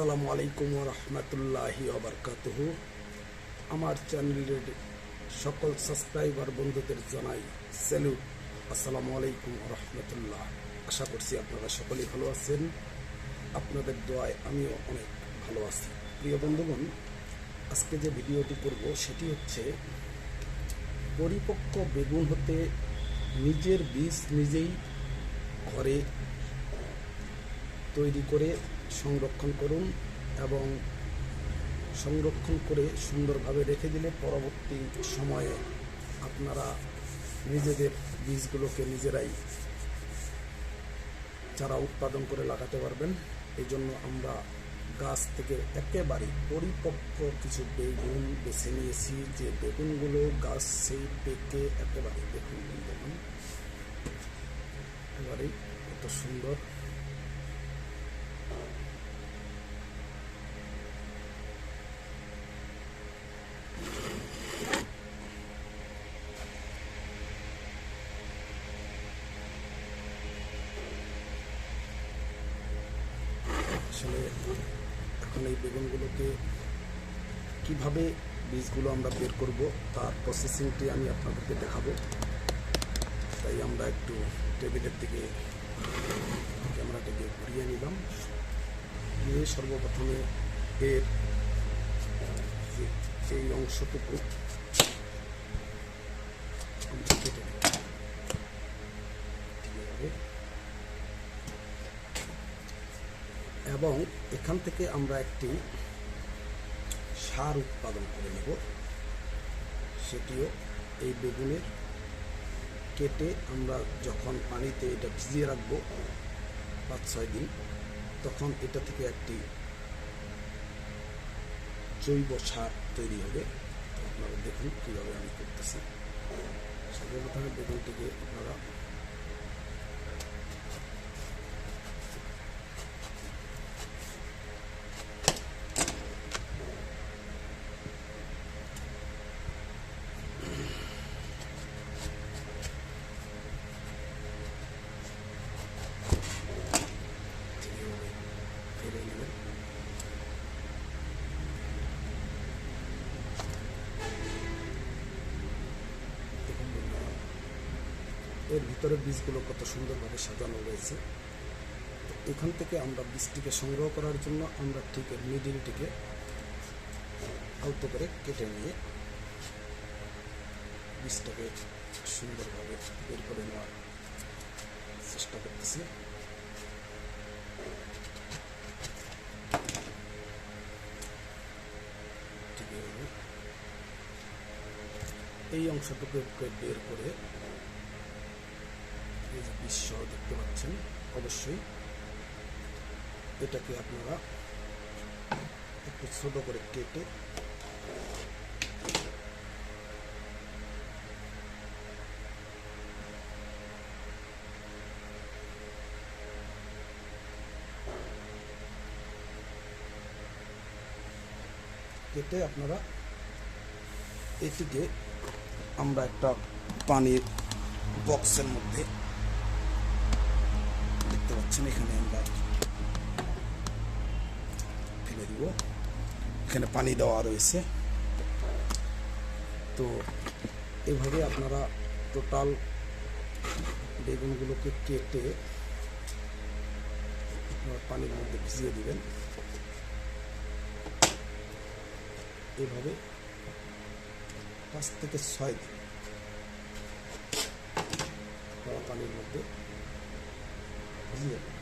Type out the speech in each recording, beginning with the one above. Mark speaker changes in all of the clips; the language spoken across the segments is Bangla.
Speaker 1: আসসালামু আলাইকুম রহমতুল্লাহি অবরকাতুহ আমার চ্যানেলের সকল সাবস্ক্রাইবার বন্ধুদের জানাই স্যালুট আসসালামু আলাইকুম রহমতুল্লাহ। আশা করছি আপনারা সকলেই ভালো আছেন। আপনাদের দোয়ায় আমিও অনেক ভালো আছি। প্রিয় বন্ধুগণ, আজকে যে ভিডিওটি করব সেটি হচ্ছে, পরিপক্ক বেগুন হতে নিজের বীজ নিজেই ঘরে তৈরি করে সংরক্ষণ করুন এবং সংরক্ষণ করে সুন্দরভাবে রেখে দিলে পরবর্তী সময়ে আপনারা নিজেদের বীজগুলোকে নিজেরাই চারা উৎপাদন করে লাগাতে পারবেন। এই জন্য আমরা গাছ থেকে একেবারে পরিপক্ক কিছু বেগুন বেছে নিয়েছি। যে বেগুনগুলো গাছ সেই পেকে একেবারে দেখুন দেখুন। একেবারেই কত সুন্দর আসলে এখন এই বেগুনগুলোকে কীভাবে বীজগুলো আমরা বের করব, তার প্রসেসিংটি আমি আপনাদেরকে দেখাবো। তাই আমরা একটু টেবিলের দিকে, ক্যামেরাটিকে ঘুরিয়ে নিলাম। নিয়ে সর্বপ্রথমে এর এই অংশটুকু নেব ঠিক আছে এবং এখান থেকে আমরা একটি সার উৎপাদন করে নেব। সেটিও এই বেগুনের কেটে আমরা যখন পানিতে এটা ভিজিয়ে রাখব পাঁচ ছয় দিন, তখন এটা থেকে একটি জৈব সার তৈরি হবে। আপনারা দেখুন কীভাবে আমি করতেছি। সর্বপ্রথমে বেগুনটিকে আপনারা ফেলে নেবেন দেখুন বন্ধুরা, এর ভিতরে বীজগুলো কত সুন্দরভাবে সাজানো রয়েছে এখান থেকে আমরা বীজটিকে সংগ্রহ করার জন্য আমরা ঠিক মিডিলটিকে আলতো করে কেটে নিয়ে বীজটাকে সুন্দরভাবে বের করে নেওয়ার চেষ্টা করতেছি। এই অংশটুকু বের করে এই যে বিশ্ব দেখতে পাচ্ছেন, অবশ্যই। এটাকে আপনারা একটু ছোট করে কেটে কেটে আপনারা এটিকে আমরা একটা পানির বক্সের মধ্যে দেখতে পাচ্ছেন এখানে আমরা ফেলে দিব এখানে পানি দেওয়া রয়েছে তো এভাবে আপনারা টোটাল বেগুনগুলোকে কেটে পানির মধ্যে ভিজিয়ে দিবেন এভাবে পাঁচ থেকে ছয় দিন পানির মধ্যে ভিজিয়ে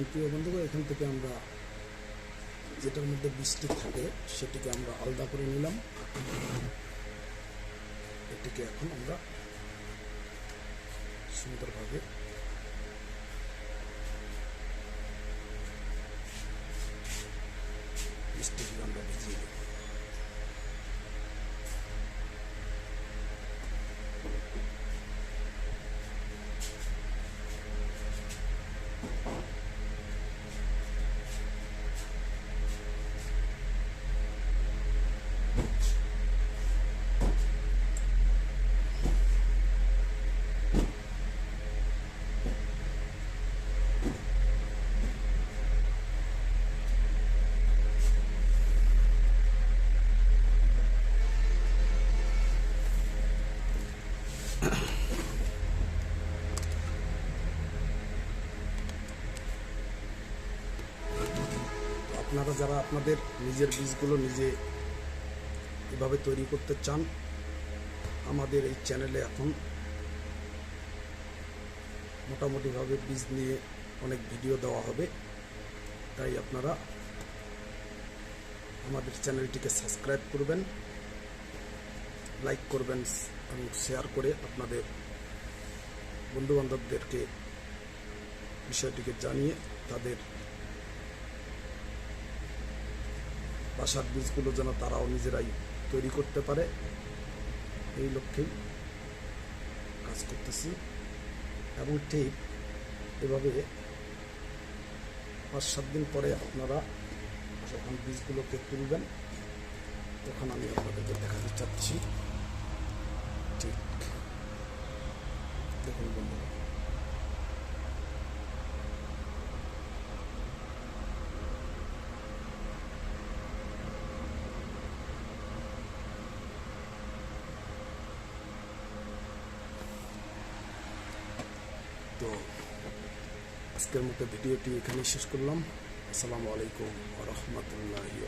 Speaker 1: এখন প্রিয় বন্ধুগণ এখান থেকে আমরা যেটার মধ্যে বৃষ্টি থাকে সেটিকে আমরা আলাদা করে নিলাম। এটিকে এখন আমরা সুন্দরভাবে বৃষ্টিকে আমরা ভিজিয়ে দেব তো আপনারা যারা আপনাদের নিজের বীজগুলো নিজে এভাবে তৈরি করতে চান, আমাদের এই চ্যানেলে এখন মোটামুটিভাবে বীজ নিয়ে অনেক ভিডিও দেওয়া হবে। তাই আপনারা আমাদের চ্যানেলটিকে সাবস্ক্রাইব করবেন, লাইক করবেন এবং শেয়ার করে আপনাদের বন্ধুবান্ধবদেরকে বিষয়টিকে জানিয়ে তাদের বাসার বীজগুলো যেন তারাও নিজেরাই তৈরি করতে পারে। এই লক্ষ্যেই কাজ করতেছি। এবং ঠিক এভাবে পাঁচ সাত দিন পরে আপনারা যখন বীজগুলোকে তুলবেন, তখন আমি আপনাদেরকে দেখাতে চাচ্ছি। ঠিক। দেখুন বন্ধুরা। তো আজকের মতো ভিডিওটি এখানে শেষ করলাম। আসসালামু আলাইকুম রহমতুল্লাহি